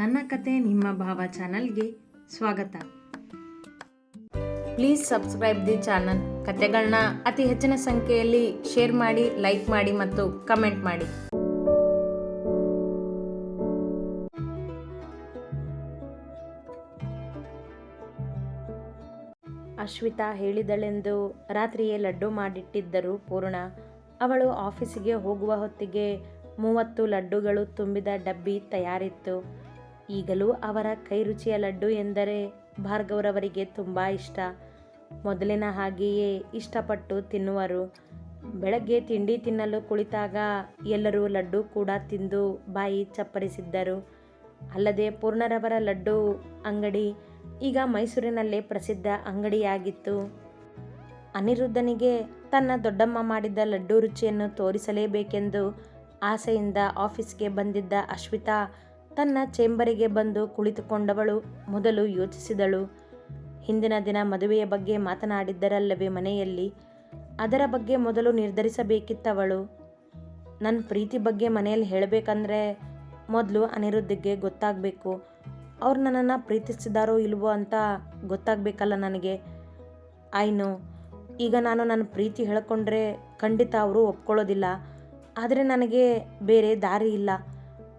ನನ್ನ ಕತೆ ನಿಮ್ಮ ಭಾವ ಚಾನಲ್ಗೆ ಸ್ವಾಗತ. Please subscribe the channel. ಕತೆಗಳನ್ನ ಅತಿ ಹೆಚ್ಚಿನ ಸಂಖ್ಯೆಯಲ್ಲಿ ಶೇರ್ ಮಾಡಿ, ಲೈಕ್ ಮಾಡಿ ಮತ್ತು ಕಮೆಂಟ್ ಮಾಡಿ. ಅಶ್ವಿತಾ ಹೇಳಿದಳೆಂದು ರಾತ್ರಿಯೇ ಲಡ್ಡು ಮಾಡಿಟ್ಟಿದ್ದರು ಪೂರ್ಣ. ಅವಳು ಆಫೀಸಿಗೆ ಹೋಗುವ ಹೊತ್ತಿಗೆ ಮೂವತ್ತು ಲಡ್ಡುಗಳು ತುಂಬಿದ ಡಬ್ಬಿ ತಯಾರಿತ್ತು. ಈಗಲೂ ಅವರ ಕೈರುಚಿಯ ಲಡ್ಡು ಎಂದರೆ ಭಾರ್ಗವರವರಿಗೆ ತುಂಬ ಇಷ್ಟ. ಮೊದಲಿನ ಹಾಗೆಯೇ ಇಷ್ಟಪಟ್ಟು ತಿನ್ನುವರು. ಬೆಳಗ್ಗೆ ತಿಂಡಿ ತಿನ್ನಲು ಕುಳಿತಾಗ ಎಲ್ಲರೂ ಲಡ್ಡು ಕೂಡ ತಿಂದು ಬಾಯಿ ಚಪ್ಪರಿಸಿದ್ದರು. ಅಲ್ಲದೆ ಪೂರ್ಣರವರ ಲಡ್ಡು ಅಂಗಡಿ ಈಗ ಮೈಸೂರಿನಲ್ಲೇ ಪ್ರಸಿದ್ಧ ಅಂಗಡಿಯಾಗಿತ್ತು. ಅನಿರುದ್ಧನಿಗೆ ತನ್ನ ದೊಡ್ಡಮ್ಮ ಮಾಡಿದ್ದ ಲಡ್ಡು ರುಚಿಯನ್ನು ತೋರಿಸಲೇಬೇಕೆಂದು ಆಸೆಯಿಂದ ಆಫೀಸ್ಗೆ ಬಂದಿದ್ದ ಅಶ್ವಿತಾ ತನ್ನ ಚೇಂಬರಿಗೆ ಬಂದು ಕುಳಿತುಕೊಂಡವಳು. ಮೊದಲು ಯೋಚಿಸಿದಳು. ಹಿಂದಿನ ದಿನ ಮದುವೆಯ ಬಗ್ಗೆ ಮಾತನಾಡಿದ್ದರಲ್ಲವೇ ಮನೆಯಲ್ಲಿ? ಅದರ ಬಗ್ಗೆ ಮೊದಲು ನಿರ್ಧರಿಸಬೇಕಿತ್ತವಳು. ನನ್ನ ಪ್ರೀತಿ ಬಗ್ಗೆ ಮನೆಯಲ್ಲಿ ಹೇಳಬೇಕಂದ್ರೆ ಮೊದಲು ಅನಿರುದ್ಧಿಗೆ ಗೊತ್ತಾಗಬೇಕು. ಅವ್ರು ನನ್ನನ್ನು ಪ್ರೀತಿಸಿದಾರೋ ಇಲ್ವೋ ಅಂತ ಗೊತ್ತಾಗಬೇಕಲ್ಲ ನನಗೆ. ಆಯ್ನು ಈಗ ನಾನು ನನ್ನ ಪ್ರೀತಿ ಹೇಳಿಕೊಂಡ್ರೆ ಖಂಡಿತ ಅವರು ಒಪ್ಕೊಳ್ಳೋದಿಲ್ಲ. ಆದರೆ ನನಗೆ ಬೇರೆ ದಾರಿ ಇಲ್ಲ.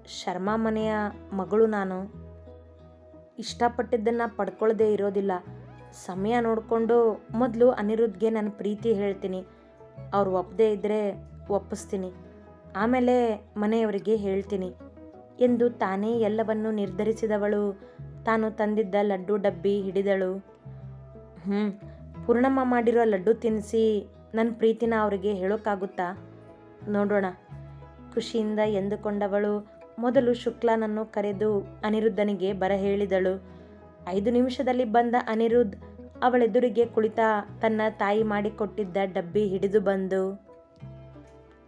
ಶರ್ಮಾ ಮನೆಯ ಮಗಳು ನಾನು. ಇಷ್ಟಪಟ್ಟಿದ್ದನ್ನು ಪಡ್ಕೊಳ್ಳದೆ ಇರೋದಿಲ್ಲ. ಸಮಯ ನೋಡಿಕೊಂಡು ಮೊದಲು ಅನಿರುದ್ಧ್ಗೆ ನನ್ನ ಪ್ರೀತಿ ಹೇಳ್ತೀನಿ. ಅವ್ರು ಒಪ್ಪದೇ ಇದ್ದರೆ ಒಪ್ಪಿಸ್ತೀನಿ. ಆಮೇಲೆ ಮನೆಯವರಿಗೆ ಹೇಳ್ತೀನಿ. ಎಂದು ತಾನೇ ಎಲ್ಲವನ್ನು ನಿರ್ಧರಿಸಿದವಳು. ತಾನು ತಂದಿದ್ದ ಲಡ್ಡು ಡಬ್ಬಿ ಹಿಡಿದಳು. ಹ್ಞೂ ಪೂರ್ಣಮ್ಮ ಮಾಡಿರೋ ಲಡ್ಡು ತಿನ್ನಿಸಿ ನನ್ನ ಪ್ರೀತಿನ ಅವರಿಗೆ ಹೇಳೋಕ್ಕಾಗುತ್ತಾ ನೋಡೋಣ. ಖುಷಿಯಿಂದ ಎಂದುಕೊಂಡವಳು ಮೊದಲು ಶುಕ್ಲನನ್ನು ಕರೆದು ಅನಿರುದ್ಧನಿಗೆ ಬರ ಹೇಳಿದಳು. ಐದು ನಿಮಿಷದಲ್ಲಿ ಬಂದ ಅನಿರುದ್ಧ್ ಅವಳೆದುರಿಗೆ ಕುಳಿತ ತನ್ನ ತಾಯಿ ಮಾಡಿಕೊಟ್ಟಿದ್ದ ಡಬ್ಬಿ ಹಿಡಿದು ಬಂದು,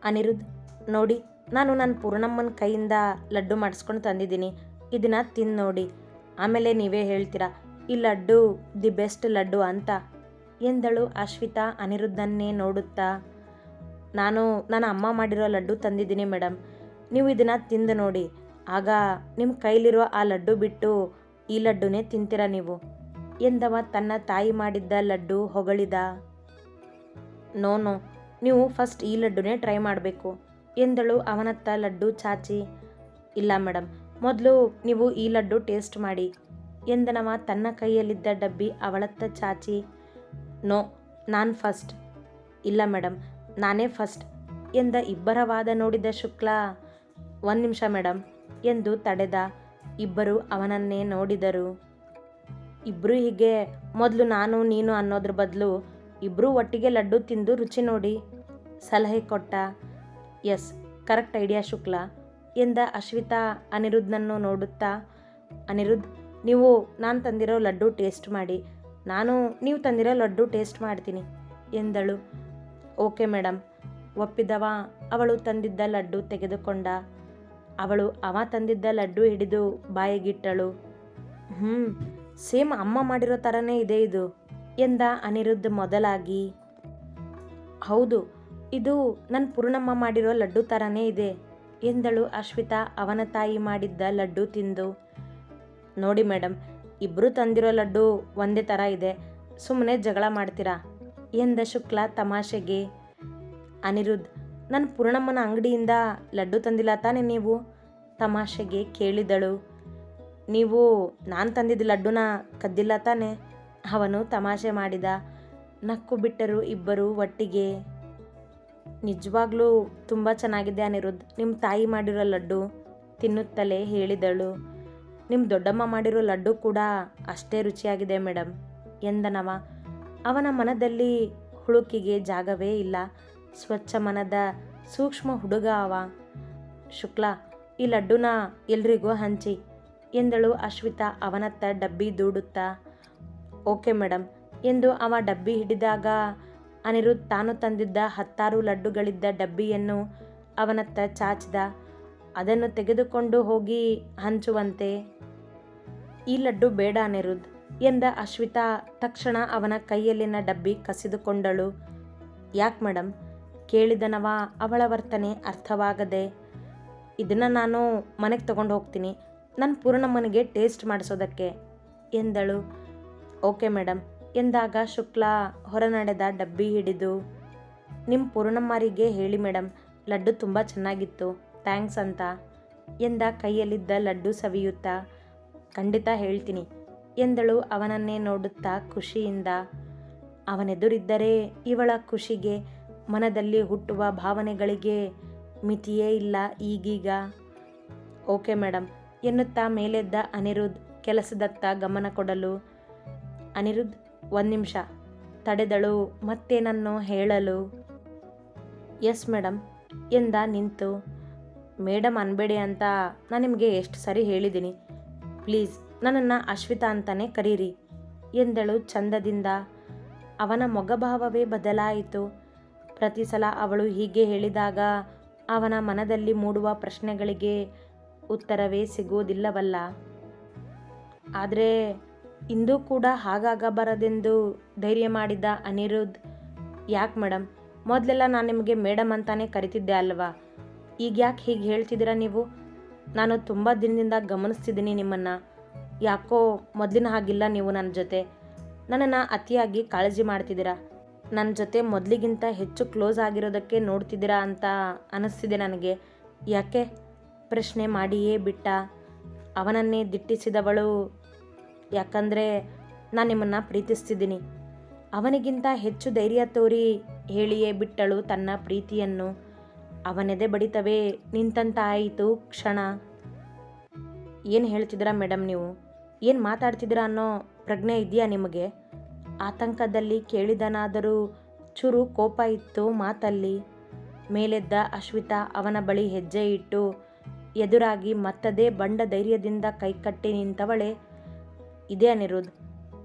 ಅನಿರುದ್ಧ್, ನೋಡಿ, ನಾನು ನನ್ನ ಪೂರ್ಣಮ್ಮನ ಕೈಯಿಂದ ಲಡ್ಡು ಮಾಡಿಸ್ಕೊಂಡು ತಂದಿದ್ದೀನಿ. ಇದನ್ನ ತಿಂದು ನೋಡಿ. ಆಮೇಲೆ ನೀವೇ ಹೇಳ್ತೀರಾ? ಈ ಲಡ್ಡು ದಿ ಬೆಸ್ಟ್ ಲಡ್ಡು ಅಂತ ಎಂದಳು ಅಶ್ವಿತಾ ಅನಿರುದ್ಧನ್ನೇ ನೋಡುತ್ತಾ. ನಾನು, ನನ್ನ ಅಮ್ಮ ಮಾಡಿರೋ ಲಡ್ಡು ತಂದಿದ್ದೀನಿ ಮೇಡಮ್ ನೀವು ಇದನ್ನು ತಿಂದು ನೋಡಿ. ಆಗ ನಿಮ್ಮ ಕೈಲಿರುವ ಆ ಲಡ್ಡು ಬಿಟ್ಟು ಈ ಲಡ್ಡುನೇ ತಿಂತೀರ ನೀವು? ಎಂದವ ತನ್ನ ತಾಯಿ ಮಾಡಿದ್ದ ಲಡ್ಡು ಹೊಗಳಿದ. ನೋ ನೋ, ನೀವು ಫಸ್ಟ್ ಈ ಲಡ್ಡುನೇ ಟ್ರೈ ಮಾಡಬೇಕು ಎಂದಳು ಅವನತ್ತ ಲಡ್ಡು ಚಾಚಿ. ಇಲ್ಲ ಮೇಡಮ್ ಮೊದಲು ನೀವು ಈ ಲಡ್ಡು ಟೇಸ್ಟ್ ಮಾಡಿ ಎಂದನವ ತನ್ನ ಕೈಯಲ್ಲಿದ್ದ ಡಬ್ಬಿ ಅವಳತ್ತ ಚಾಚಿ. ನೋ, ನಾನು ಫಸ್ಟ್ ಇಲ್ಲ ಮೇಡಮ್ ನಾನೇ ಫಸ್ಟ್ ಎಂದ ಇಬ್ಬರ ವಾದ ನೋಡಿದ ಶುಕ್ಲಾ. ಒಂದು ನಿಮಿಷ ಮೇಡಮ್ ಎಂದು ತಡೆದ ಇಬ್ಬರು ಅವನನ್ನೇ ನೋಡಿದರು. ಇಬ್ಬರು ಹೀಗೆ, ಮೊದಲು ನಾನು, ನೀನು ಅನ್ನೋದ್ರ ಬದಲು ಇಬ್ಬರೂ ಒಟ್ಟಿಗೆ ಲಡ್ಡು ತಿಂದು ರುಚಿ ನೋಡಿ ಸಲಹೆ ಕೊಟ್ಟ. ಎಸ್, ಕರೆಕ್ಟ್ ಐಡಿಯಾ, ಶುಕ್ಲಾ, ಎಂದ ಅಶ್ವಿತಾ ಅನಿರುದ್ಧನನ್ನು ನೋಡುತ್ತಾ, ಅನಿರುದ್ಧ, ನೀವು, ನಾನು ತಂದಿರೋ ಲಡ್ಡು ಟೇಸ್ಟ್ ಮಾಡಿ. ನಾನು, ನೀವು ತಂದಿರೋ ಲಡ್ಡು ಟೇಸ್ಟ್ ಮಾಡ್ತೀನಿ, ಎಂದಳು. ಓಕೆ ಮೇಡಮ್ ಒಪ್ಪಿದವ. ಅವಳು ತಂದಿದ್ದ ಲಡ್ಡು ತೆಗೆದುಕೊಂಡ. ಅವಳು ಅವ ತಂದಿದ್ದ ಲಡ್ಡು ಹಿಡಿದು ಬಾಯಿಗಿಟ್ಟಳು. ಹ್ಞೂ ಸೇಮ್ ಅಮ್ಮ ಮಾಡಿರೋ ಥರನೇ ಇದೆ ಇದು, ಎಂದ ಅನಿರುದ್ಧ ಮೊದಲಾಗಿ. ಹೌದು, ಇದು ನನ್ನ ಪೂರ್ಣಮ್ಮ ಮಾಡಿರೋ ಲಡ್ಡು ಥರನೇ ಇದೆ, ಎಂದಳು ಅಶ್ವಿತಾ ಅವನ ತಾಯಿ ಮಾಡಿದ್ದ ಲಡ್ಡು ತಿಂದು. ನೋಡಿ ಮೇಡಮ್ ಇಬ್ಬರು ತಂದಿರೋ ಲಡ್ಡು ಒಂದೇ ಥರ ಇದೆ ಸುಮ್ಮನೆ ಜಗಳ ಮಾಡ್ತೀರಾ, ಎಂದ ಶುಕ್ಲಾ ತಮಾಷೆಗೆ. ಅನಿರುದ್ಧ್ ನನ್ನ ಪೂರ್ಣಮ್ಮನ ಅಂಗಡಿಯಿಂದ ಲಡ್ಡು ತಂದಿಲ್ಲ ತಾನೆ ನೀವು? ತಮಾಷೆಗೆ ಕೇಳಿದಳು. ನೀವು, ನಾನು ತಂದಿದ್ದ ಲಡ್ಡುನ ಕದ್ದಿಲ್ಲ ತಾನೆ ಅವನು ತಮಾಷೆ ಮಾಡಿದ. ನಕ್ಕು ಬಿಟ್ಟರು ಇಬ್ಬರು ಒಟ್ಟಿಗೆ. ನಿಜವಾಗ್ಲೂ ತುಂಬ ಚೆನ್ನಾಗಿದೆ ಅನಿರುದ್ ನಿಮ್ಮ ತಾಯಿ ಮಾಡಿರೋ ಲಡ್ಡು? ತಿನ್ನುತ್ತಲೇ ಹೇಳಿದಳು. ನಿಮ್ಮ ದೊಡ್ಡಮ್ಮ ಮಾಡಿರೋ ಲಡ್ಡು ಕೂಡ ಅಷ್ಟೇ ರುಚಿಯಾಗಿದೆ ಮೇಡಮ್ ಎಂದನವ. ಅವನ ಮನದಲ್ಲಿ ಹುಳುಕಿಗೆ ಜಾಗವೇ ಇಲ್ಲ. ಸ್ವಚ್ಛ ಮನದ ಸೂಕ್ಷ್ಮ ಹುಡುಗ ಅವ. ಶುಕ್ಲಾ, ಈ ಲಡ್ಡುನ ಎಲ್ರಿಗೂ ಹಂಚಿ, ಎಂದಳು ಅಶ್ವಿತಾ ಅವನತ್ತ ಡಬ್ಬಿ ದೂಡುತ್ತಾ. ಓಕೆ ಮೇಡಮ್ ಎಂದು ಅವ ಡಬ್ಬಿ ಹಿಡಿದಾಗ ಅನಿರುದ್ಧ್ ತಾನು ತಂದಿದ್ದ ಹತ್ತಾರು ಲಡ್ಡುಗಳಿದ್ದ ಡಬ್ಬಿಯನ್ನು ಅವನತ್ತ ಚಾಚಿದ. ಅದನ್ನು ತೆಗೆದುಕೊಂಡು ಹೋಗಿ ಹಂಚುವಂತೆ. ಈ ಲಡ್ಡು ಬೇಡ ಅನಿರುದ್ ಎಂದ ಅಶ್ವಿತಾ ತಕ್ಷಣ ಅವನ ಕೈಯಲ್ಲಿನ ಡಬ್ಬಿ ಕಸಿದುಕೊಂಡಳು. ಯಾಕೆ ಮೇಡಮ್ ಕೇಳಿದನವ ಅವಳ ವರ್ತನೆ ಅರ್ಥವಾಗದೆ. ಇದನ್ನು ನಾನು ಮನೆಗೆ ತಗೊಂಡು ಹೋಗ್ತೀನಿ. ನನ್ನ ಪೂರ್ಣಮ್ಮನಿಗೆ ಟೇಸ್ಟ್ ಮಾಡಿಸೋದಕ್ಕೆ ಎಂದಳು. ಓಕೆ ಮೇಡಮ್ ಎಂದಾಗ ಶುಕ್ಲಾ ಹೊರನಡೆದ ಡಬ್ಬಿ ಹಿಡಿದು ನಿಮ್ಮ ಪೂರ್ಣಮ್ಮರಿಗೆ ಹೇಳಿ ಮೇಡಮ್ ಲಡ್ಡು ತುಂಬ ಚೆನ್ನಾಗಿತ್ತು, ಥ್ಯಾಂಕ್ಸ್ ಅಂತ ಎಂದ ಕೈಯಲ್ಲಿದ್ದ ಲಡ್ಡು ಸವಿಯುತ್ತಾ, ಖಂಡಿತ ಹೇಳ್ತೀನಿ ಎಂದಳು ಅವನನ್ನೇ ನೋಡುತ್ತಾ ಖುಷಿಯಿಂದ. ಅವನೆದುರಿದ್ದರೆ ಇವಳ ಖುಷಿಗೆ ಮನದಲ್ಲಿ ಹುಟ್ಟುವ ಭಾವನೆಗಳಿಗೆ ಮಿತಿಯೇ ಇಲ್ಲ ಈಗೀಗ. ಓಕೆ ಮೇಡಮ್ ಎನ್ನುತ್ತಾ ಮೇಲೆದ್ದ ಅನಿರುದ್ಧ್ ಕೆಲಸದತ್ತ ಗಮನ ಕೊಡಲು. ಅನಿರುದ್ಧ್ ಒಂದು ನಿಮಿಷ. ತಡೆದಳು, ಮತ್ತೇನನ್ನು ಹೇಳಲು. ಎಸ್ ಮೇಡಮ್ ಎಂದ ನಿಂತು. ಮೇಡಮ್ ಅನ್ಬೇಡಿ ಅಂತ ನಾನು ನಿಮಗೆ ಎಷ್ಟು ಸರಿ ಹೇಳಿದ್ದೀನಿ ಪ್ಲೀಸ್, ನನ್ನನ್ನು ಅಶ್ವಿತಾ ಅಂತಲೇ ಕರೀರಿ ಎಂದಳು ಚಂದದಿಂದ. ಅವನ ಮೊಗಭಾವವೇ ಬದಲಾಯಿತು. ಪ್ರತಿ ಸಲ ಅವಳು ಹೀಗೆ ಹೇಳಿದಾಗ ಅವನ ಮನದಲ್ಲಿ ಮೂಡುವ ಪ್ರಶ್ನೆಗಳಿಗೆ ಉತ್ತರವೇ ಸಿಗುವುದಿಲ್ಲವಲ್ಲ. ಆದರೆ ಇಂದು ಕೂಡ ಹಾಗಾಗಬಾರದೆಂದು ಧೈರ್ಯ ಮಾಡಿದ ಅನಿರುದ್ಧ, ಯಾಕೆ ಮೇಡಮ್ ಮೊದಲೆಲ್ಲ ನಾನು ನಿಮಗೆ ಮೇಡಮ್ ಅಂತಾನೆ ಕರಿತಿದ್ದೆ ಅಲ್ವಾ? ಈಗ ಯಾಕೆ ಹೀಗೆ ಹೇಳ್ತಿದ್ದೀರಾ ನೀವು? ನಾನು ತುಂಬ ದಿನದಿಂದ ಗಮನಿಸ್ತಿದ್ದೀನಿ ನಿಮ್ಮನ್ನು. ಯಾಕೋ ಮೊದಲಿನ ಹಾಗಿಲ್ಲ ನೀವು ನನ್ನ ಜೊತೆ. ನನ್ನನ್ನು ಅತಿಯಾಗಿ ಕಾಳಜಿ ಮಾಡ್ತಿದ್ದೀರಾ? ನನ್ನ ಜೊತೆ ಮೊದಲಿಗಿಂತ ಹೆಚ್ಚು ಕ್ಲೋಸ್ ಆಗಿರೋದಕ್ಕೆ ನೋಡ್ತಿದ್ದೀರಾ ಅಂತ ಅನಿಸ್ತಿದೆ ನನಗೆ. ಯಾಕೆ? ಪ್ರಶ್ನೆ ಮಾಡಿಯೇ ಬಿಟ್ಟ. ಅವನನ್ನೇ ದಿಟ್ಟಿಸಿದವಳು. ಯಾಕಂದರೆ ನಾನು ನಿಮ್ಮನ್ನು ಪ್ರೀತಿಸ್ತಿದ್ದೀನಿ. ಅವನಿಗಿಂತ ಹೆಚ್ಚು ಧೈರ್ಯ ತೋರಿ ಹೇಳಿಯೇ ಬಿಟ್ಟಳು ತನ್ನ ಪ್ರೀತಿಯನ್ನು. ಅವನೆದೆ ಬಡಿತವೇ, ನಿಂತಂತಾಯಿತು ಕ್ಷಣ. ಏನು ಹೇಳ್ತಿದ್ದೀರಾ ಮೇಡಮ್ ನೀವು? ಏನು ಮಾತಾಡ್ತಿದ್ದೀರಾ ಅನ್ನೋ ಪ್ರಜ್ಞೆ ಇದೆಯಾ ನಿಮಗೆ? ಆತಂಕದಲ್ಲಿ ಕೇಳಿದನಾದರೂ ಚೂರು ಕೋಪ ಇತ್ತು ಮಾತಲ್ಲಿ. ಮೇಲೆದ್ದ ಅಶ್ವಿತಾ ಅವನ ಬಳಿ ಹೆಜ್ಜೆ ಇಟ್ಟು, ಎದುರಾಗಿ ಮತ್ತದೇ ಬಂಡ ಧೈರ್ಯದಿಂದ ಕೈಕಟ್ಟಿ ನಿಂತವಳೆ? ಇದೇ ಅನಿರುದ್ಧ್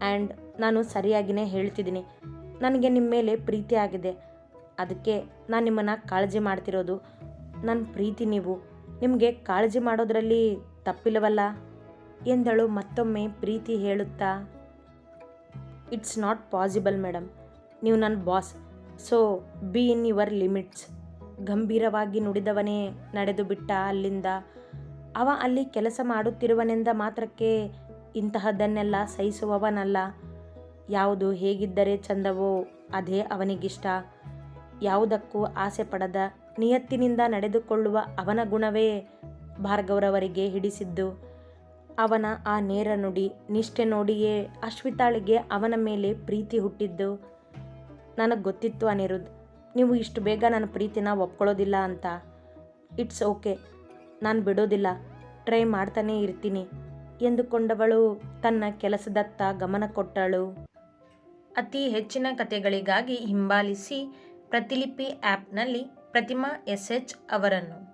ಆ್ಯಂಡ್ ನಾನು ಸರಿಯಾಗಿಯೇ ಹೇಳ್ತಿದ್ದೀನಿ. ನನಗೆ ನಿಮ್ಮ ಮೇಲೆ ಪ್ರೀತಿ ಆಗಿದೆ. ಅದಕ್ಕೆ ನಾನು ನಿಮ್ಮನ್ನು ಕಾಳಜಿ ಮಾಡ್ತಿರೋದು. ನನ್ನ ಪ್ರೀತಿ ನೀವು. ನಿಮಗೆ ಕಾಳಜಿ ಮಾಡೋದರಲ್ಲಿ ತಪ್ಪಿಲ್ಲವಲ್ಲ? ಎಂದಳು ಮತ್ತೊಮ್ಮೆ ಪ್ರೀತಿ ಹೇಳುತ್ತಾ. ಇಟ್ಸ್ ನಾಟ್ ಪಾಸಿಬಲ್ ಮೇಡಮ್ ನೀವು ನನ್ನ boss so be in your limits ಗಂಭೀರವಾಗಿ ನುಡಿದವನೇ ನಡೆದು ಬಿಟ್ಟ ಅಲ್ಲಿಂದ. ಅವ ಅಲ್ಲಿ ಕೆಲಸ ಮಾಡುತ್ತಿರುವನೆಂದ ಮಾತ್ರಕ್ಕೆ ಇಂತಹದನ್ನೆಲ್ಲ ಸಹಿಸುವವನಲ್ಲ. ಯಾವುದು ಹೇಗಿದ್ದರೆ ಚಂದವೋ ಅದೇ ಅವನಿಗಿಷ್ಟ. ಯಾವುದಕ್ಕೂ ಆಸೆ ಪಡದ ನಿಯತ್ತಿನಿಂದ ನಡೆದುಕೊಳ್ಳುವ ಅವನ ಗುಣವೇ ಭಾರ್ಗವರವರಿಗೆ ಹಿಡಿಸಿದ್ದು. ಅವನ ಆ ನೇರ ನುಡಿ, ನಿಷ್ಠೆ ನೋಡಿಯೇ ಅಶ್ವಿತಾಳಿಗೆ ಅವನ ಮೇಲೆ ಪ್ರೀತಿ ಹುಟ್ಟಿದ್ದು. ನನಗೆ ಗೊತ್ತಿತ್ತು ಅನಿರುದ್ ನೀವು ಇಷ್ಟು ಬೇಗ ನನ್ನ ಪ್ರೀತಿನ ಒಪ್ಕೊಳ್ಳೋದಿಲ್ಲ ಅಂತ. ಇಟ್ಸ್ ಓಕೆ, ನಾನು ಬಿಡೋದಿಲ್ಲ, ಟ್ರೈ ಮಾಡ್ತಾನೇ ಇರ್ತೀನಿ, ಎಂದುಕೊಂಡವಳು ತನ್ನ ಕೆಲಸದತ್ತ ಗಮನ ಕೊಟ್ಟಳು. ಅತಿ ಹೆಚ್ಚಿನ ಕಥೆಗಳಿಗಾಗಿ ಹಿಂಬಾಲಿಸಿ ಪ್ರತಿಲಿಪಿ ಆ್ಯಪ್ನಲ್ಲಿ ಪ್ರತಿಮಾ ಎಸ್ ಎಚ್ ಅವರನ್ನು.